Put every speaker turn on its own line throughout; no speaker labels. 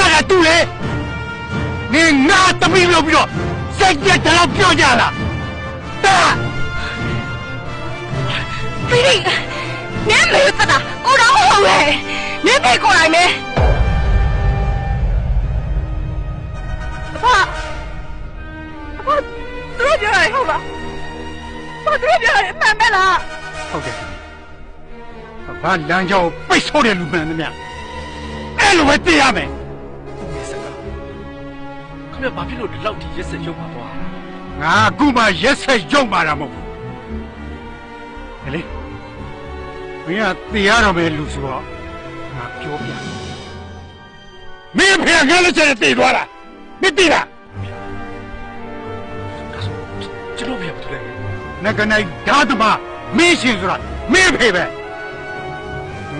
တာတူလေနင်ငါသမီးလို့ပြီးတော့စိတ်ကြက်တယ်လို့ပြောကြလားတာ
ဖိဖိနင်းမေသတာကိုတော့ဟုတ်ပဲနင်းမေကိုယ်တိုင်ပဲအဖအဖသူတို့ပြောရဟုတ်လားဘာသူတို့ပြောရမှန်မလား
ဟုတ်တယ်ဘာလမ်းကြောင်းပိတ်ဆိုးတဲ့လူမှန်သမျှ အဲ့လိုပဲသိရမယ်
ဒီစကားခင်ဗျာဘာဖြစ်လို့ဒီလောက်ထိရက်စက်ရုံမှာသွား
ငါအခုမှရက်ဆက်ရုံပါတာမဟုတ်ဘူးဟဲ့လေမင်းကသိရတော့မယ်လူဆိုတော့ငါပြောပြမင်းအဖေကငါလက်ချက်နဲ့တည်သွားတာမသိလား
ဒါဆိုကျွန်တော်ဖေဘာလုပ်လဲ
ငါကနိုင်ဓာတ်သမားမင်းရှင်ဆိုတာမင်းအဖေပဲ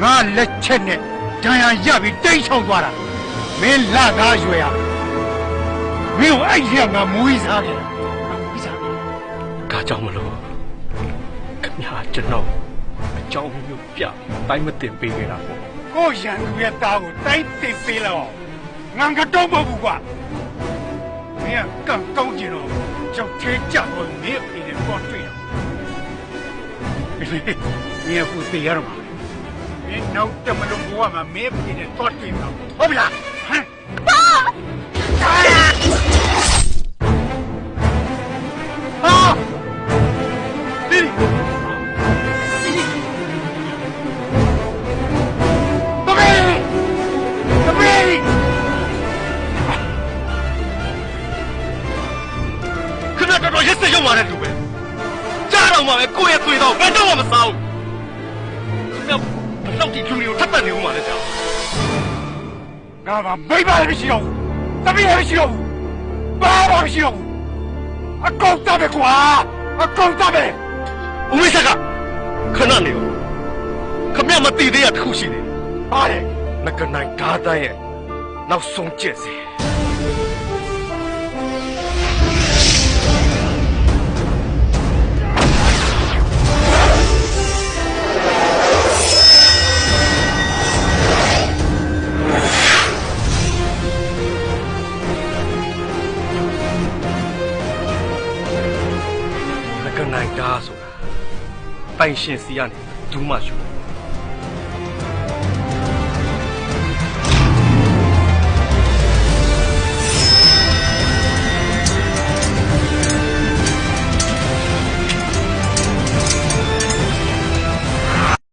ငါလက်ချက်နဲ့ ဒဏ်ရာရပြီးတိတ်ဆောင်သွားတာမင်းလာကားရွယ်ရမင်းကိုအဲ့ဒီကငါမွေးစားတယ်ငါမွေးစားတယ်
ဒါကြောင့်မလို့ခင်ဗျာကျွန်တော်အကြောင်းမျိုးပြတိုင်းမတင်ပေးခဲ့တာပေါ့
ကိုရန်သူရဲ့သားကိုတိုက်တင်ပေးလောက်ငါကတော့မဟုတ်ဘူးကွာမင်းကကံကောင်းကျင်တော့ကြောက်သေးကြတော့မင်းအဖေနဲ့တော့တွေ့ရမင်းအခုသိရတော့ မှာမင်းနောက်တမလုံးဘဝမှာမင်းအဖေနဲ့တော့တွေ့မှာဟုတ်ပြီလားဟမ်ဟာဒီတပည့်တပည့်
ခင်ဗျာတော်တော်ရက်စက်ရုံမှာတဲ့လူပဲကြားတော့မှပဲကိုယ့်ရဲ့သွေးတော့ဘယ်တော့မှမစားဘူးခင်ဗျာဘယ် လောက်ထိလူတွေကိုထပ်ပတ်နေဦးမှာလဲကြာ
ငါကမိဘလည်းမရှိတော့ဘူးတပည့်လည်းမရှိတော့ဘူးဘာမှမရှိတော့ဘူးအကုန်တတ်ပဲကွာအကုန်တတ်ပဲ
ဦးမေးဆက်ကခဏနေဦးခင်ဗျာမတည်သေးရတစ်ခုရှိတယ်
ဟာလေ
ငကနိုင်ဓာတ်တန်းရဲ့နောက်ဆုံးကျက်စီ နိုင်ဓာတ်ဆိုတာပိုင်ရှင်စီကနေဒူးမှယူတယ်